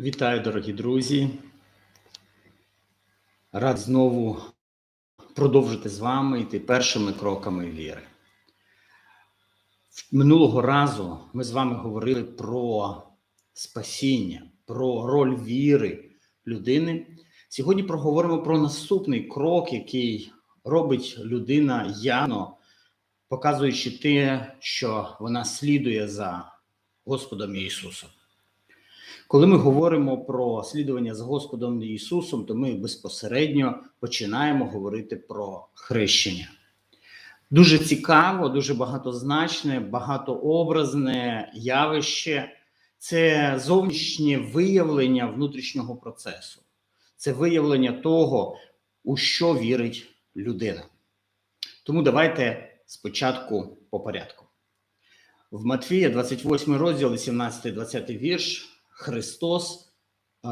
Вітаю, дорогі друзі. Рад знову продовжити з вами йти першими кроками віри. Минулого разу ми з вами говорили про спасіння, про роль віри людини. Сьогодні проговоримо про наступний крок, який робить людина явно, показуючи те, що вона слідує за Господом Ісусом. Коли ми говоримо про слідування за Господом Ісусом, то ми безпосередньо починаємо говорити про хрещення. Дуже цікаво, дуже багатозначне, багатообразне явище це зовнішнє виявлення внутрішнього процесу, це виявлення того, у що вірить людина. Тому давайте спочатку по порядку. В Матфія, 28 розділ, 18-20 вірш. Христос е,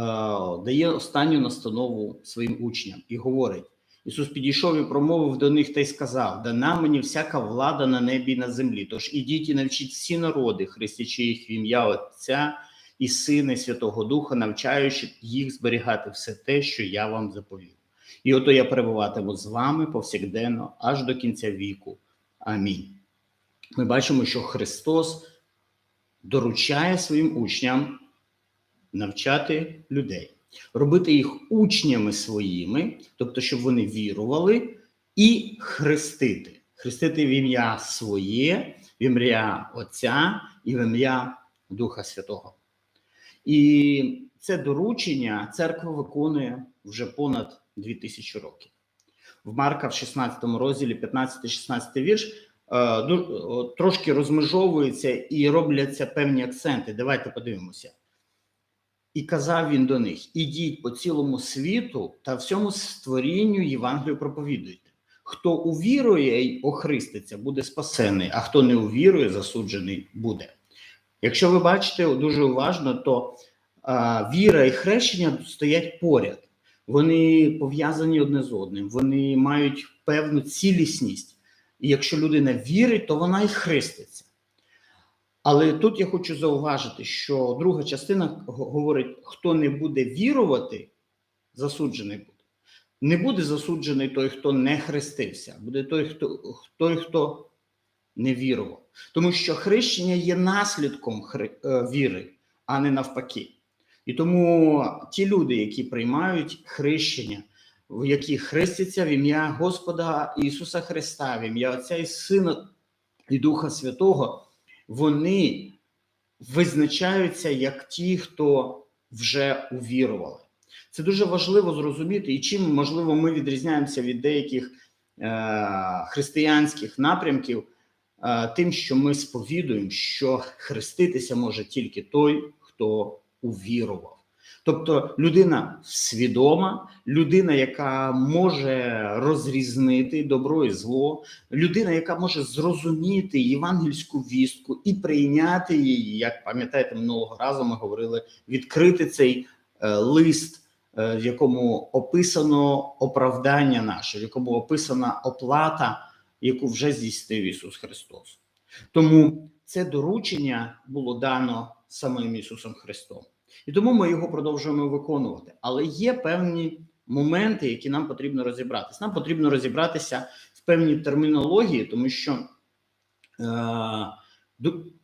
дає останню настанову своїм учням і говорить: Ісус підійшов і промовив до них та й сказав: Дана мені всяка влада на небі і на землі. Тож ідіть і навчіть всі народи, хрестячи їх в ім'я Отця і Сина, і Святого Духа, навчаючи їх зберігати все те, що я вам заповів. І ото я перебуватиму з вами повсякденно аж до кінця віку. Амінь. Ми бачимо, що Христос доручає своїм учням навчати людей, робити їх учнями своїми, тобто, щоб вони вірували, і хрестити, хрестити в ім'я своє, в ім'я Отця і в ім'я Духа Святого. І це доручення церква виконує вже понад 2000 років. В Марка в 16 розділі, 15-16 вірш. Трошки розмежовуються і робляться певні акценти. Давайте подивимося. І казав він до них: ідіть по цілому світу та всьому створінню Євангелію проповідуйте. Хто увірує й охриститься, буде спасений, а хто не увірує, засуджений буде. Якщо ви бачите дуже уважно, то а, віра і хрещення стоять поряд. Вони пов'язані одне з одним, вони мають певну цілісність. І якщо людина вірить, то вона і хреститься. Але тут я хочу зауважити, що друга частина говорить: хто не буде вірувати, засуджений буде. Не буде засуджений той, хто не хрестився, буде той, хто той, хто не вірував. Тому що хрещення є наслідком хри, е, віри, а не навпаки. І тому ті люди, які приймають хрещення, в які хрестяться в ім'я Господа Ісуса Христа, в ім'я Отця і Сина і Духа Святого вони визначаються як ті, хто вже увірували. Це дуже важливо зрозуміти, і чим можливо ми відрізняємося від деяких е, християнських напрямків, е, тим, що ми сповідуємо, що хреститися може тільки той, хто увірував. Тобто людина свідома, людина, яка може розрізнити добро і зло, людина, яка може зрозуміти євангельську вістку і прийняти її, як пам'ятаєте, минулого разу ми говорили, відкрити цей е, лист, е, в якому описано оправдання наше, в якому описана оплата, яку вже здійснив Ісус Христос. Тому це доручення було дано самим Ісусом Христом. І тому ми його продовжуємо виконувати. Але є певні моменти, які нам потрібно розібратися. Нам потрібно розібратися в певній термінології, тому що е,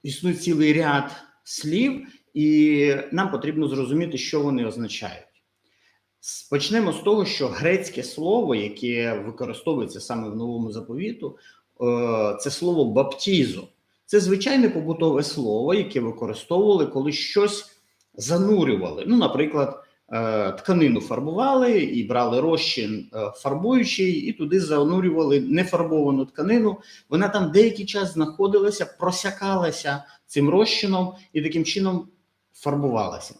існує цілий ряд слів, і нам потрібно зрозуміти, що вони означають. Почнемо з того, що грецьке слово, яке використовується саме в новому заповіту, е, це слово баптізо. Це звичайне побутове слово, яке використовували, коли щось занурювали. Ну, наприклад, е, тканину фарбували і брали розчин е, фарбуючий, і туди занурювали нефарбовану тканину. Вона там деякий час знаходилася, просякалася цим розчином і таким чином фарбувалася.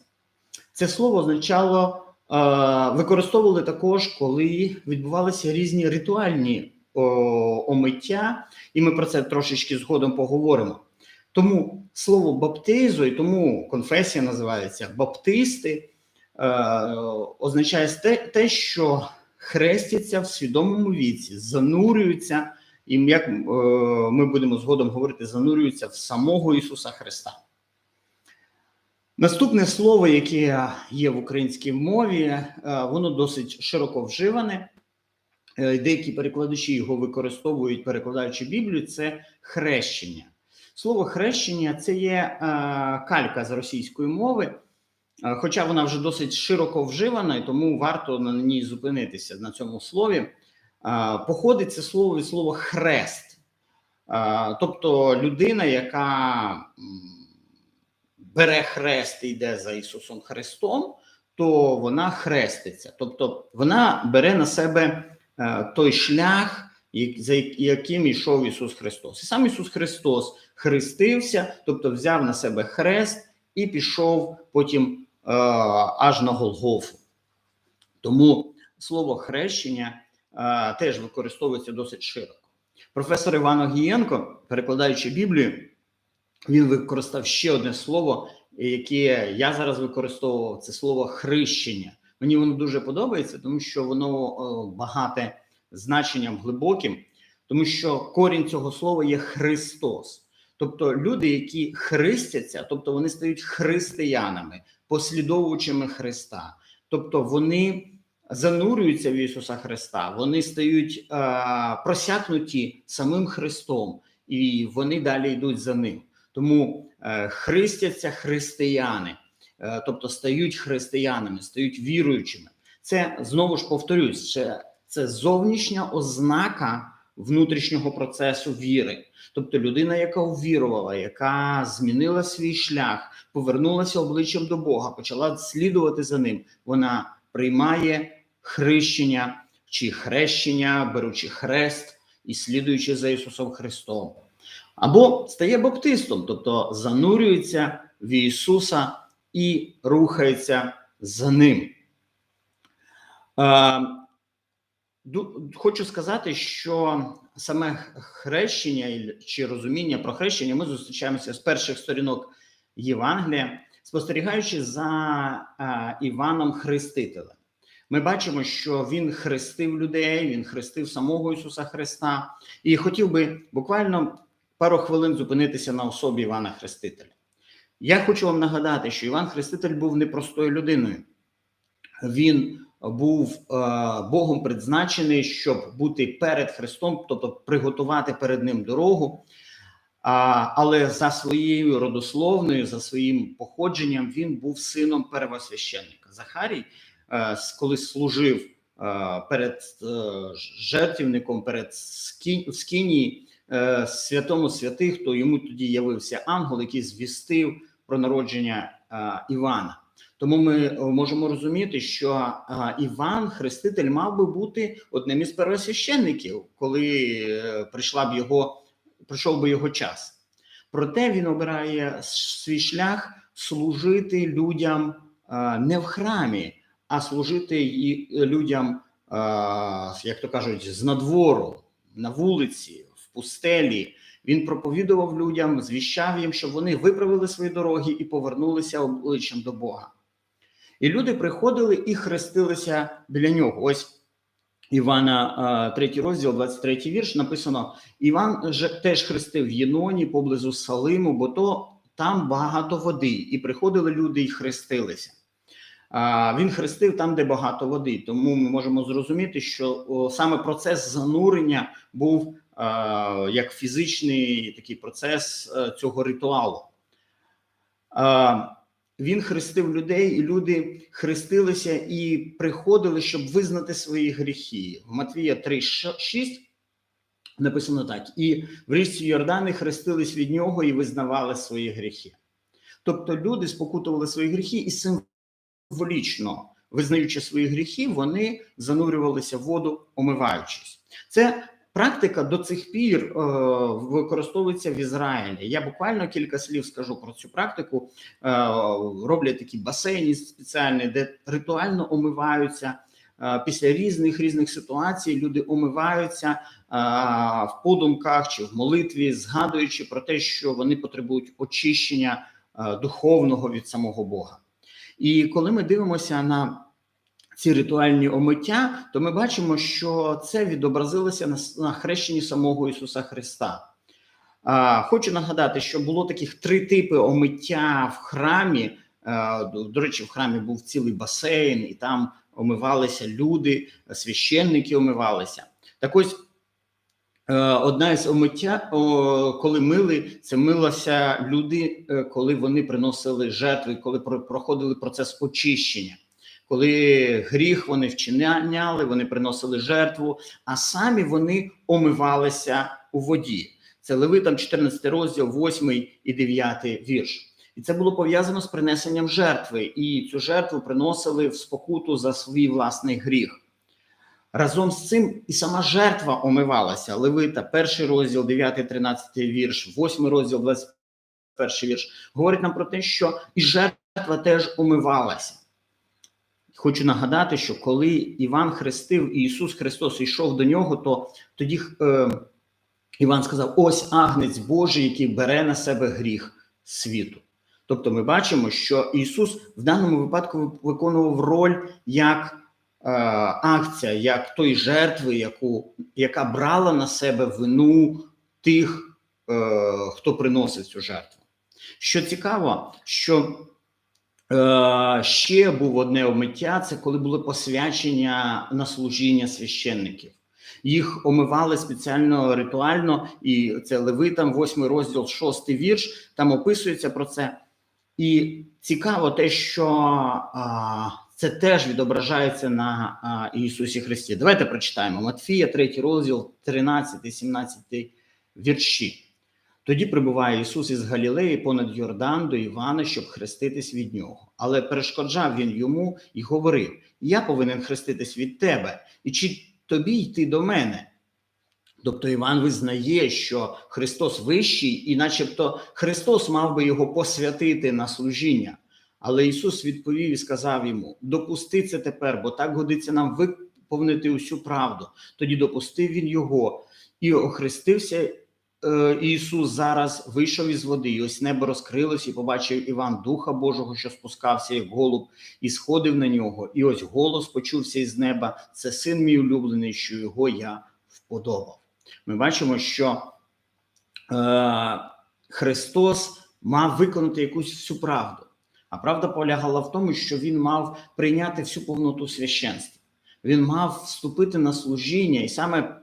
Це слово означало, е, використовували також, коли відбувалися різні ритуальні омиття, і ми про це трошечки згодом поговоримо. Тому слово баптизу, і тому конфесія називається баптисти, е, означає те, що хрестяться в свідомому віці, занурюються, і як е, ми будемо згодом говорити, занурюються в самого Ісуса Христа. Наступне слово, яке є в українській мові, е, воно досить широко вживане. Е, Деякі перекладачі його використовують, перекладаючи Біблію, це хрещення. Слово хрещення це є е, калька з російської мови, е, хоча вона вже досить широко вживана, і тому варто на ній зупинитися на цьому слові. Е, Походить це слово від слова хрест, тобто людина, яка бере хрест і йде за Ісусом Христом, то вона хреститься, тобто вона бере на себе той шлях, за яким йшов Ісус Христос. І сам Ісус Христос хрестився, тобто взяв на себе хрест і пішов потім е, аж на Голгофу. Тому слово хрещення е, теж використовується досить широко. Професор Іван Огієнко, перекладаючи Біблію, він використав ще одне слово, яке я зараз використовував, це слово хрещення. Мені воно дуже подобається, тому що воно е, багате значенням глибоким, тому що корінь цього слова є Христос. Тобто люди, які христяться, тобто вони стають християнами, послідовувачами Христа. Тобто вони занурюються в Ісуса Христа, вони стають е, просякнуті самим Христом, і вони далі йдуть за ним. Тому е, христяться християни, е, тобто стають християнами, стають віруючими. Це знову ж повторюсь, це, це зовнішня ознака внутрішнього процесу віри. Тобто людина, яка увірувала, яка змінила свій шлях, повернулася обличчям до Бога, почала слідувати за ним. Вона приймає хрещення чи хрещення, беручи хрест і слідуючи за Ісусом Христом. Або стає баптистом, тобто занурюється в Ісуса і рухається за ним. Хочу сказати, що саме хрещення чи розуміння про хрещення ми зустрічаємося з перших сторінок Євангелія, спостерігаючи за Іваном Хрестителем. Ми бачимо, що він хрестив людей, він хрестив самого Ісуса Христа. І хотів би буквально пару хвилин зупинитися на особі Івана Хрестителя. Я хочу вам нагадати, що Іван Хреститель був непростою людиною. Він був е, Богом предназначений, щоб бути перед Христом, тобто приготувати перед ним дорогу. Але за своєю родословною, за своїм походженням, він був сином первосвященника. Захарій, е, коли служив е, перед жертвівником, перед е, святому святих, то йому тоді явився ангел, який звістив про народження Івана. Тому ми е, можемо розуміти, що е, Іван Хреститель мав би бути одним із первосвященників, коли е, прийшла б його, прийшов би його час. Проте він обирає свій шлях служити людям е, не в храмі, а служити і людям, е, як то кажуть, з надвору, на вулиці, в пустелі. Він проповідував людям, звіщав їм, щоб вони виправили свої дороги і повернулися обличчям до Бога. І люди приходили і хрестилися біля нього. Ось Івана, 3 розділ, 23 вірш, написано: Іван же теж хрестив в Єноні поблизу Салиму, бо то там багато води, і приходили люди і хрестилися. Він хрестив там, де багато води. Тому ми можемо зрозуміти, що саме процес занурення був як фізичний такий процес цього ритуалу. Він хрестив людей, і люди хрестилися і приходили, щоб визнати свої гріхи. В Матвія 3,6 написано так: і в річці Йордани хрестились від нього і визнавали свої гріхи. Тобто люди спокутували свої гріхи і символічно, визнаючи свої гріхи, вони занурювалися в воду, омиваючись. Це практика до цих пір е, використовується в Ізраїлі. Я буквально кілька слів скажу про цю практику. Е, роблять такі басейни спеціальні, де ритуально омиваються. Е, Після різних різних ситуацій люди омиваються е, в подумках чи в молитві, згадуючи про те, що вони потребують очищення е, духовного від самого Бога. І коли ми дивимося на ці ритуальні омиття, то ми бачимо, що це відобразилося на, на хрещенні самого Ісуса Христа. А, хочу нагадати, що було таких три типи омиття в храмі До речі, в храмі був цілий басейн, і там омивалися люди, священники омивалися. Так ось е, одна із омиття, коли мили, це милося люди, е, коли вони приносили жертви, коли проходили процес очищення. Коли гріх вони вчиняли, вони приносили жертву, а самі вони омивалися у воді. Це Левитам 14 розділ, 8 і 9 вірш. І це було пов'язано з принесенням жертви, і цю жертву приносили в спокуту за свій власний гріх. Разом з цим і сама жертва омивалася. Левита, перший розділ, 9, 13 вірш, 8 розділ, 21 вірш, говорить нам про те, що і жертва теж омивалася. Хочу нагадати, що коли Іван хрестив і Ісус Христос йшов до нього, то тоді е, Іван сказав: Ось агнець Божий, який бере на себе гріх світу. Тобто, ми бачимо, що Ісус в даному випадку виконував роль як е, акція, як той жертви, яку, яка брала на себе вину тих, е, хто приносив цю жертву. Що цікаво, що ще був одне омиття: це коли були посвячення на служіння священників. Їх омивали спеціально ритуально, і це Левитам, 8 розділ, 6 вірш. Там описується про це. І цікаво те, що а, це теж відображається на а, Ісусі Христі. Давайте прочитаємо Матфія, 3 розділ, 13, 17 вірші. Тоді прибуває Ісус із Галілеї понад Йордан до Івана, щоб хреститись від нього. Але перешкоджав він йому і говорив: Я повинен хреститись від тебе, і чи тобі йти до мене? Тобто Іван визнає, що Христос вищий, і начебто Христос мав би його посвятити на служіння. Але Ісус відповів і сказав йому: допусти це тепер, бо так годиться нам виповнити усю правду. Тоді допустив він його і охрестився. Е, Ісус зараз вийшов із води, і ось небо розкрилось, і побачив Іван Духа Божого, що спускався як голуб, і сходив на нього. І ось голос почувся із неба: це син мій улюблений, що його я вподобав. Ми бачимо, що е, Христос мав виконати якусь всю правду. А правда полягала в тому, що він мав прийняти всю повноту священства. Він мав вступити на служіння, і саме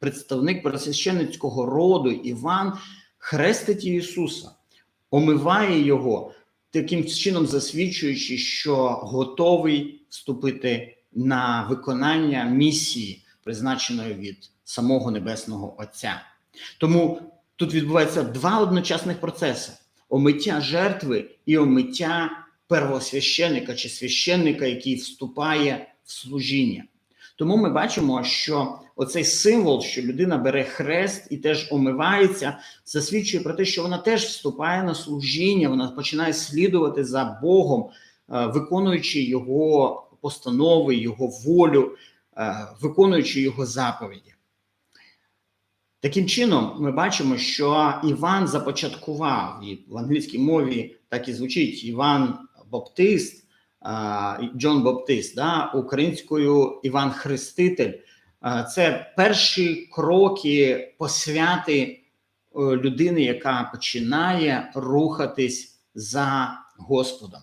представник пресвященницького роду Іван хрестить Ісуса, омиває його, таким чином засвідчуючи, що готовий вступити на виконання місії, призначеної від самого Небесного Отця. Тому тут відбуваються два одночасних процеси: омиття жертви і омиття первосвященника чи священника, який вступає в служіння. Тому ми бачимо, що оцей символ, що людина бере хрест і теж омивається, засвідчує про те, що вона теж вступає на служіння, вона починає слідувати за Богом, е, виконуючи його постанови, його волю, е, виконуючи його заповіді. Таким чином, ми бачимо, що Іван започаткував і в англійській мові так і звучить Іван Баптист, Джон Баптист, да, українською Іван Хреститель. Це перші кроки посвяти е, людини, яка починає рухатись за Господом.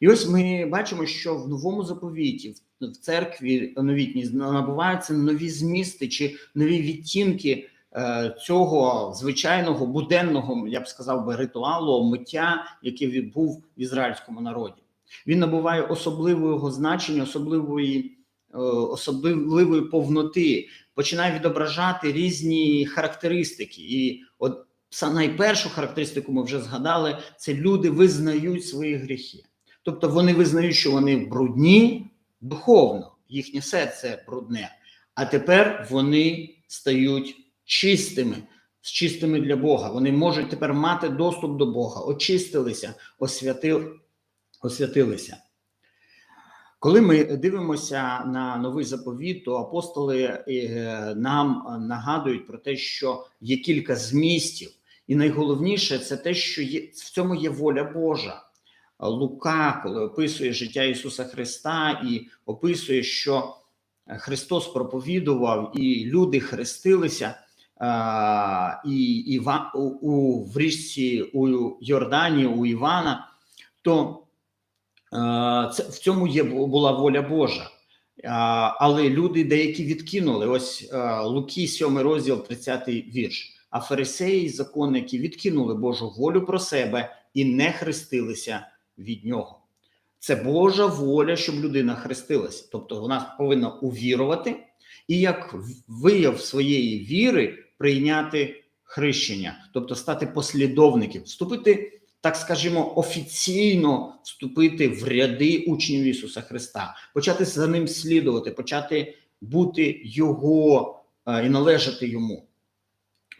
І ось ми бачимо, що в новому заповіті, в- церкві новітній набуваються нові змісти чи нові відтінки е, цього звичайного буденного, я б сказав би, ритуалу миття, який був в ізраїльському народі. Він набуває особливого значення, особливої, е, особливої повноти, починає відображати різні характеристики. І от найпершу характеристику ми вже згадали: це люди визнають свої гріхи. Тобто вони визнають, що вони брудні духовно, їхнє серце брудне, а тепер вони стають чистими, чистими для Бога. Вони можуть тепер мати доступ до Бога, очистилися, освяти, освятилися. Коли ми дивимося на новий заповіт, то апостоли е, нам нагадують про те, що є кілька змістів, і найголовніше це те, що є, в цьому є воля Божа. Лука, коли описує життя Ісуса Христа і описує, що Христос проповідував, і люди хрестилися, і, і у, у в річці у Йордані, у Івана, то це в цьому є була воля Божа. Але люди деякі відкинули. Ось а, Луки, 7 розділ, 30 вірш. А фарисеї, законники відкинули Божу волю про себе і не хрестилися від нього. Це Божа воля, щоб людина хрестилася. Тобто вона повинна увірувати і як вияв своєї віри прийняти хрещення, тобто стати послідовником, вступити, так скажімо, офіційно вступити в ряди учнів Ісуса Христа, почати за ним слідувати, почати бути Його і належати йому.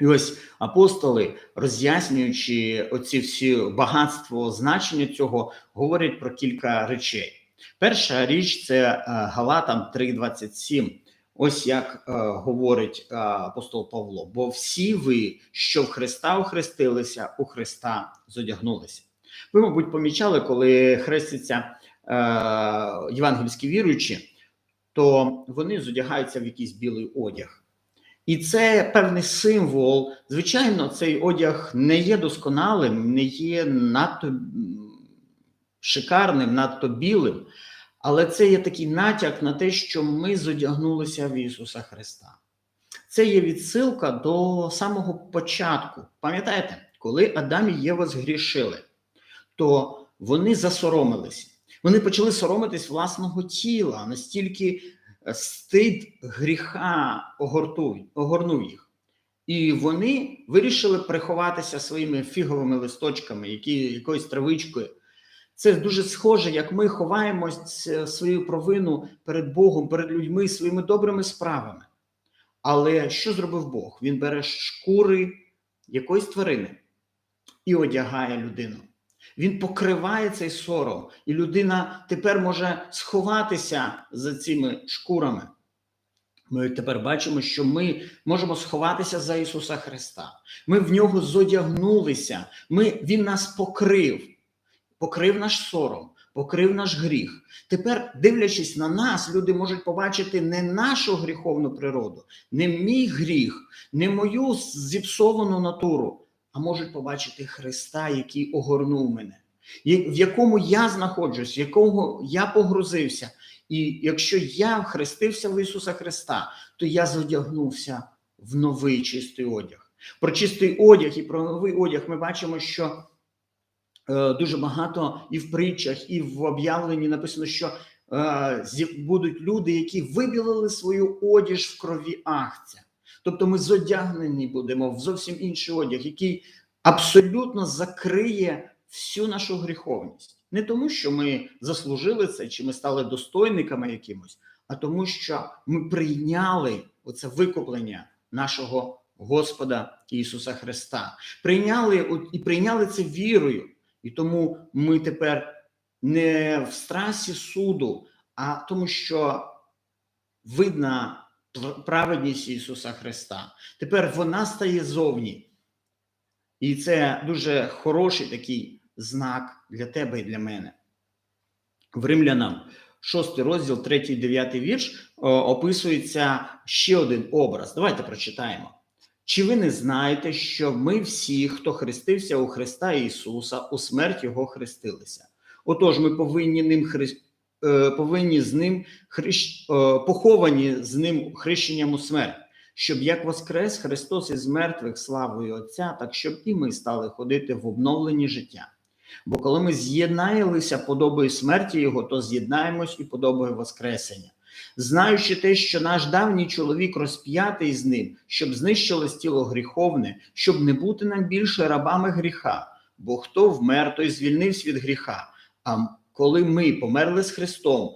І ось апостоли, роз'яснюючи оці всі багатство значення цього, говорять про кілька речей. Перша річ це е, Галатам 3:27. Ось як е, говорить е, апостол Павло: бо всі ви, що в Христа охрестилися, у Христа зодягнулися. Ви, мабуть, помічали, коли хрестяться е, євангельські віруючі, то вони зодягаються в якийсь білий одяг. І це певний символ. Звичайно, цей одяг не є досконалим, не є надто шикарним, надто білим, але це є такий натяк на те, що ми зодягнулися в Ісуса Христа. Це є відсилка до самого початку. Пам'ятаєте, коли Адам і Єва згрішили, то вони засоромилися. Вони почали соромитись власного тіла настільки стид гріха огорнув їх. І вони вирішили приховатися своїми фіговими листочками, які якоюсь травичкою. Це дуже схоже, як ми ховаємось свою провину перед Богом, перед людьми своїми добрими справами. Але що зробив Бог? Він бере шкури якоїсь тварини і одягає людину. Він покриває цей сором, і людина тепер може сховатися за цими шкурами. Ми тепер бачимо, що ми можемо сховатися за Ісуса Христа. Ми в нього зодягнулися, ми, Він нас покрив, покрив наш сором, покрив наш гріх. Тепер, дивлячись на нас, люди можуть побачити не нашу гріховну природу, не мій гріх, не мою зіпсовану натуру а можуть побачити Христа, який огорнув мене, в якому я знаходжусь, в якому я погрузився. І якщо я хрестився в Ісуса Христа, то я задягнувся в новий чистий одяг. Про чистий одяг і про новий одяг ми бачимо, що дуже багато і в притчах, і в об'явленні написано, що е, будуть люди, які вибілили свою одіж в крові Ахця. Тобто ми зодягнені будемо в зовсім інший одяг, який абсолютно закриє всю нашу гріховність. Не тому, що ми заслужили це, чи ми стали достойниками якимось, а тому, що ми прийняли оце викуплення нашого Господа Ісуса Христа. Прийняли і прийняли це вірою. І тому ми тепер не в страсі суду, а тому, що видна праведність Ісуса Христа. Тепер вона стає зовні. І це дуже хороший такий знак для тебе і для мене. В Римлянам, 6 розділ, 3, 9 вірш, описується ще один образ. Давайте прочитаємо. Чи ви не знаєте, що ми всі, хто хрестився у Христа Ісуса, у смерть Його хрестилися? Отож, ми повинні ним хрестити. Е, повинні з ним хрещ... Е, поховані з ним хрещенням у смерть, щоб як воскрес Христос із мертвих славою Отця, так щоб і ми стали ходити в обновленні життя. Бо коли ми з'єднаємося подобою смерті Його, то з'єднаємось і подобою Воскресення. Знаючи те, що наш давній чоловік розп'ятий з ним, щоб знищилось тіло гріховне, щоб не бути нам більше рабами гріха, бо хто вмер, той звільнився від гріха. А коли ми померли з Христом,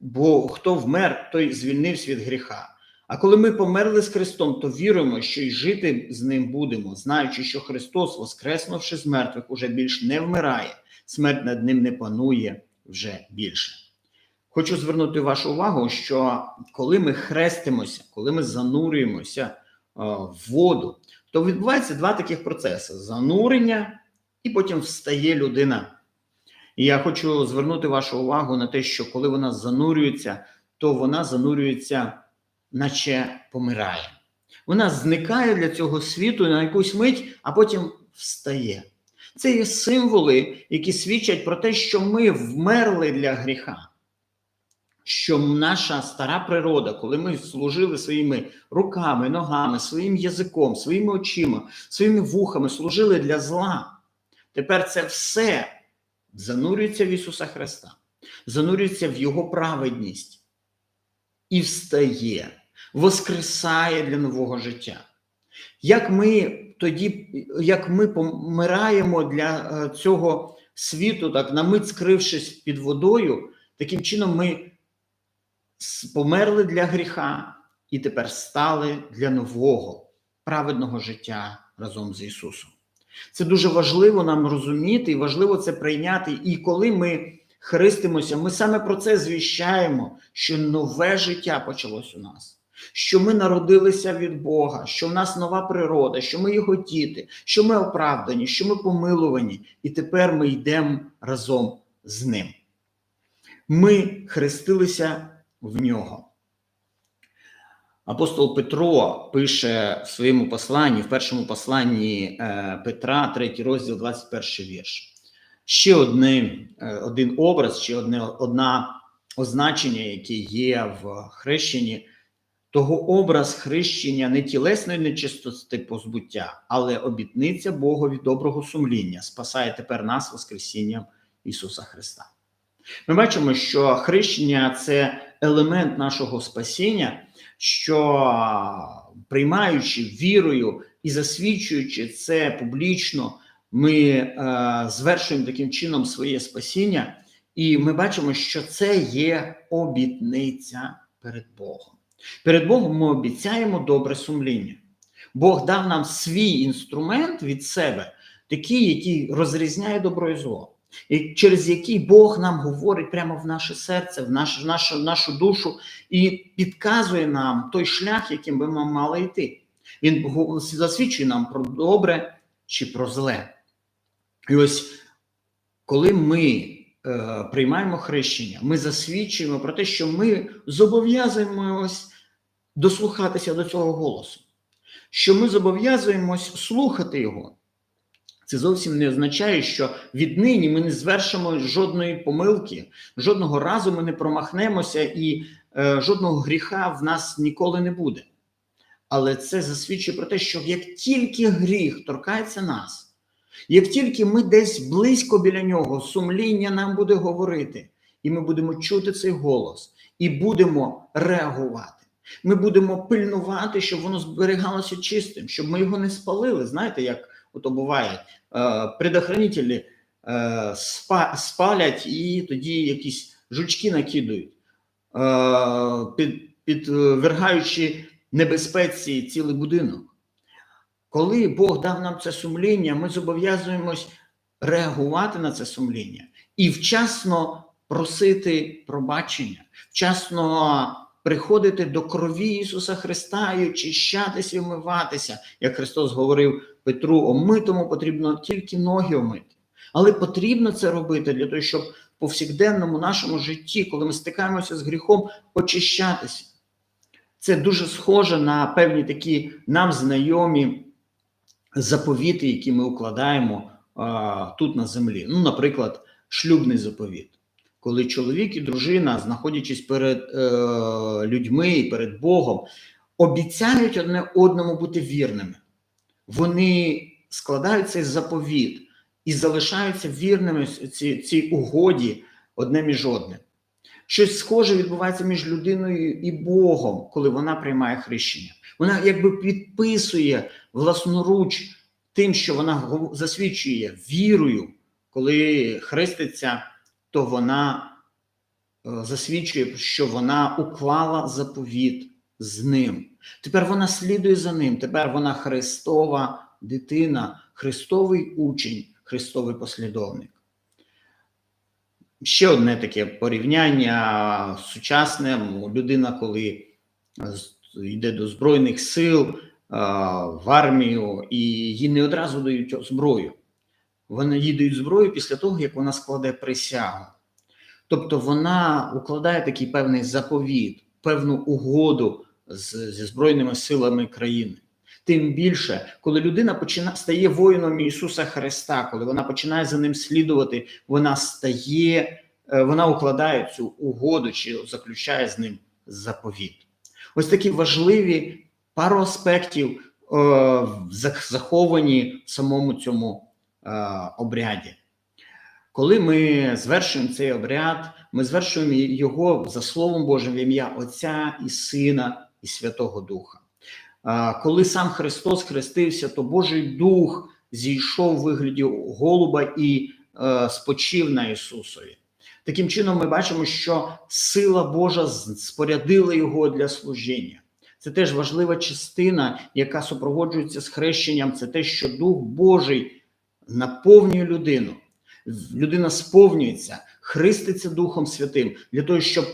бо хто вмер, той звільнився від гріха. А коли ми померли з Христом, то віруємо, що й жити з ним будемо, знаючи, що Христос, воскреснувши з мертвих, уже більш не вмирає, смерть над ним не панує вже більше. Хочу звернути вашу увагу, що коли ми хрестимося, коли ми занурюємося в воду, то відбувається два таких процеси: занурення, і потім встає людина і я хочу звернути вашу увагу на те, що коли вона занурюється, то вона занурюється, наче помирає. Вона зникає для цього світу на якусь мить, а потім встає. Це є символи, які свідчать про те, що ми вмерли для гріха. Що наша стара природа, коли ми служили своїми руками, ногами, своїм язиком, своїми очима, своїми вухами, служили для зла. Тепер це все занурюється в Ісуса Христа, занурюється в Його праведність і встає, воскресає для нового життя. Як ми тоді, як ми помираємо для е, цього світу, так на мить скрившись під водою, таким чином ми померли для гріха і тепер стали для нового праведного життя разом з Ісусом. Це дуже важливо нам розуміти і важливо це прийняти. І коли ми христимося, ми саме про це звіщаємо, що нове життя почалось у нас, що ми народилися від Бога, що в нас нова природа, що ми його діти, що ми оправдані, що ми помилувані, і тепер ми йдемо разом з ним. Ми хрестилися в нього. Апостол Петро пише в своєму посланні, в першому посланні е, Петра, третій розділ, 21 вірш. Ще одне, е, один образ, ще одне одна означення, яке є в хрещенні, того образ хрещення не тілесної нечистоти позбуття, але обітниця Богові доброго сумління спасає тепер нас Воскресінням Ісуса Христа. Ми бачимо, що хрещення це елемент нашого спасіння, що приймаючи вірою і засвідчуючи це публічно, ми е, звершуємо таким чином своє спасіння, і ми бачимо, що це є обітниця перед Богом. Перед Богом ми обіцяємо добре сумління. Бог дав нам свій інструмент від себе, такий, який розрізняє добро і зло, і через який Бог нам говорить прямо в наше серце, в нашу, нашу, нашу душу і підказує нам той шлях, яким би ми мали йти. Він засвідчує нам про добре чи про зле. І ось коли ми е, приймаємо хрещення, ми засвідчуємо про те, що ми зобов'язуємось дослухатися до цього голосу, що ми зобов'язуємось слухати його. Це зовсім не означає, що віднині ми не звершимо жодної помилки, жодного разу ми не промахнемося і е, жодного гріха в нас ніколи не буде. Але це засвідчує про те, що як тільки гріх торкається нас, як тільки ми десь близько біля нього, сумління нам буде говорити, і ми будемо чути цей голос, і будемо реагувати. Ми будемо пильнувати, щоб воно зберігалося чистим, щоб ми його не спалили. Знаєте, як ото буває, е, предохранителі е, спалять і тоді якісь жучки накидують, е, підвергаючи небезпеці цілий будинок. Коли Бог дав нам це сумління, ми зобов'язуємось реагувати на це сумління і вчасно просити пробачення, вчасно приходити до крові Ісуса Христа і очищатися і вмиватися. Як Христос говорив Петру, омитому потрібно тільки ноги омити. Але потрібно це робити для того, щоб в повсякденному нашому житті, коли ми стикаємося з гріхом, очищатися. Це дуже схоже на певні такі нам знайомі заповіти, які ми укладаємо а, тут на землі. Ну, наприклад, шлюбний заповіт. Коли чоловік і дружина, знаходячись перед е, людьми і перед Богом, обіцяють одне одному бути вірними. Вони складають цей заповіт і залишаються вірними цій, цій угоді одне між одним. Щось схоже відбувається між людиною і Богом, коли вона приймає хрещення. Вона якби підписує власноруч тим, що вона засвідчує вірою, коли хреститься, то вона е, засвідчує, що вона уклала заповіт з ним. Тепер вона слідує за ним. Тепер вона Христова дитина, Христовий учень, Христовий послідовник. Ще одне таке порівняння сучасне. Людина, коли йде до Збройних сил в армію, і їй не одразу дають зброю. Вони їй дають зброю після того, як вона складе присягу. Тобто вона укладає такий певний заповіт, певну угоду з, зі Збройними силами країни. Тим більше, коли людина починає стає воїном Ісуса Христа, коли вона починає за ним слідувати, вона стає, е, вона укладає цю угоду чи заключає з ним заповіт. Ось такі важливі пару аспектів е, заховані в самому цьому е, обряді. Коли ми звершуємо цей обряд, ми звершуємо його за Словом Божим в ім'я Отця і Сина і Святого Духа. Коли сам Христос хрестився, то Божий Дух зійшов у вигляді голуба і е, спочив на Ісусові. Таким чином, ми бачимо, що сила Божа спорядила його для служіння. Це теж важлива частина, яка супроводжується з хрещенням. Це те, що Дух Божий наповнює людину. Людина сповнюється, христиться Духом Святим для того, щоб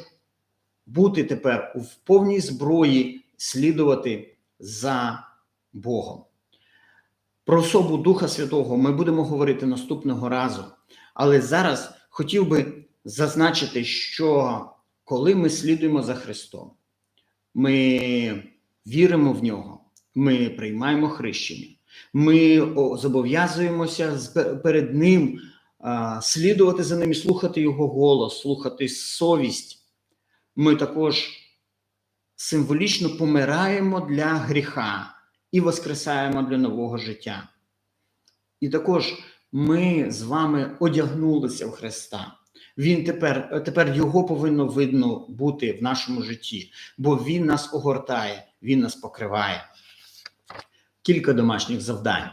бути тепер в повній зброї слідувати за Богом. Про особу Духа Святого ми будемо говорити наступного разу. Але зараз хотів би зазначити, що коли ми слідуємо за Христом, ми віримо в нього, ми приймаємо хрещення, ми зобов'язуємося перед Ним слідувати за ним і слухати Його голос, слухати совість. Ми також символічно помираємо для гріха і воскресаємо для нового життя. І також ми з вами одягнулися в Христа. Він тепер, тепер його повинно видно бути в нашому житті, бо він нас огортає, він нас покриває. Кілька домашніх завдань.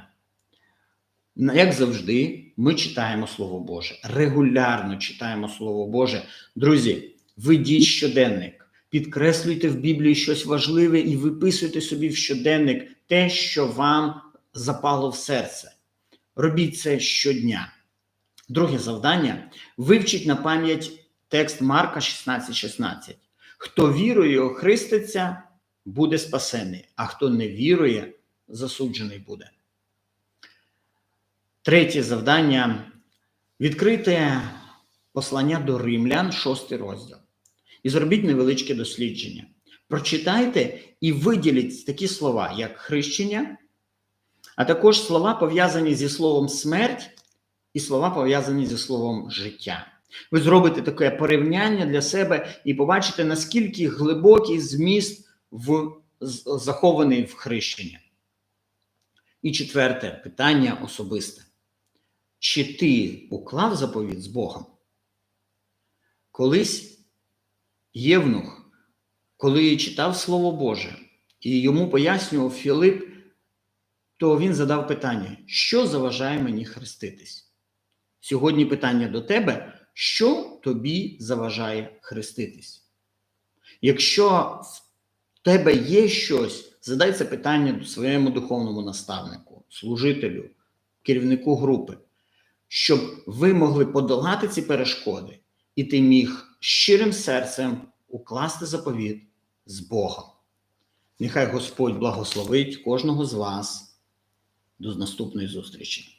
Як завжди, ми читаємо Слово Боже, регулярно читаємо Слово Боже. Друзі, ведіть щоденник, підкреслюйте в Біблії щось важливе і виписуйте собі в щоденник те, що вам запало в серце. Робіть це щодня. Друге завдання вивчіть на пам'ять текст Марка 16:16. Хто вірує охриститься, буде спасений, а хто не вірує, засуджений буде. Третє завдання відкрите послання до римлян, шостий розділ. І зробіть невеличке дослідження. Прочитайте і виділіть такі слова, як хрещення, а також слова пов'язані зі словом смерть і слова пов'язані зі словом життя. Ви зробите таке порівняння для себе і побачите, наскільки глибокий зміст в, захований в хрещенні. І четверте питання особисте. Чи ти уклав заповідь з Богом? Колись Євнух, коли читав Слово Боже і йому пояснював Філип, то він задав питання: що заважає мені хреститись? Сьогодні питання до тебе: що тобі заважає хреститись? Якщо в тебе є щось, задай це питання своєму духовному наставнику, служителю, керівнику групи, щоб ви могли подолати ці перешкоди, і ти міг щирим серцем укласти заповіт з Богом. Нехай Господь благословить кожного з вас. До наступної зустрічі.